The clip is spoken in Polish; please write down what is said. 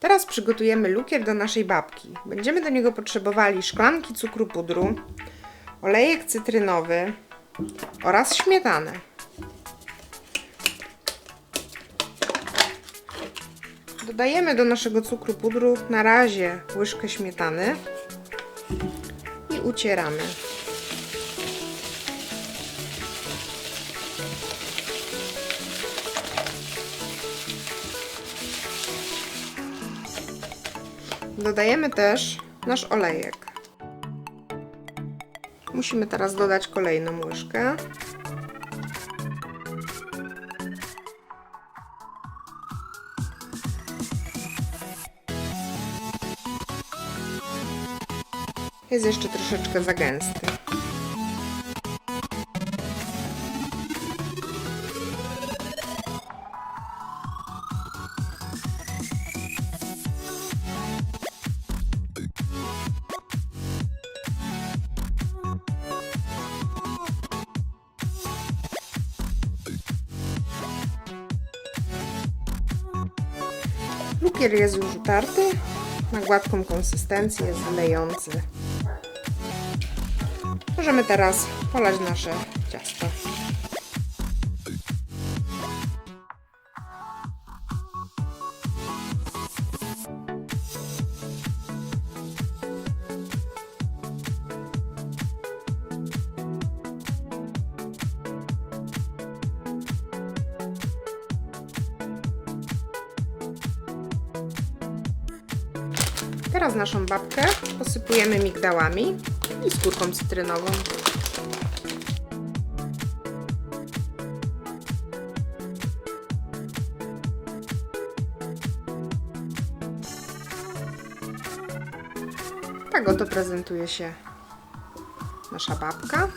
Teraz przygotujemy lukier do naszej babki. Będziemy do niego potrzebowali szklanki cukru pudru, olejek cytrynowy oraz śmietanę. Dodajemy do naszego cukru pudru na razie łyżkę śmietany i ucieramy. Dodajemy też nasz olejek. Musimy teraz dodać kolejną łyżkę. Jest jeszcze troszeczkę za gęsty. Lukier jest już utarty, ma gładką konsystencję, jest lejący. Możemy teraz polać nasze ciasto. Teraz naszą babkę posypujemy migdałami i skórką cytrynową. Tak oto prezentuje się nasza babka.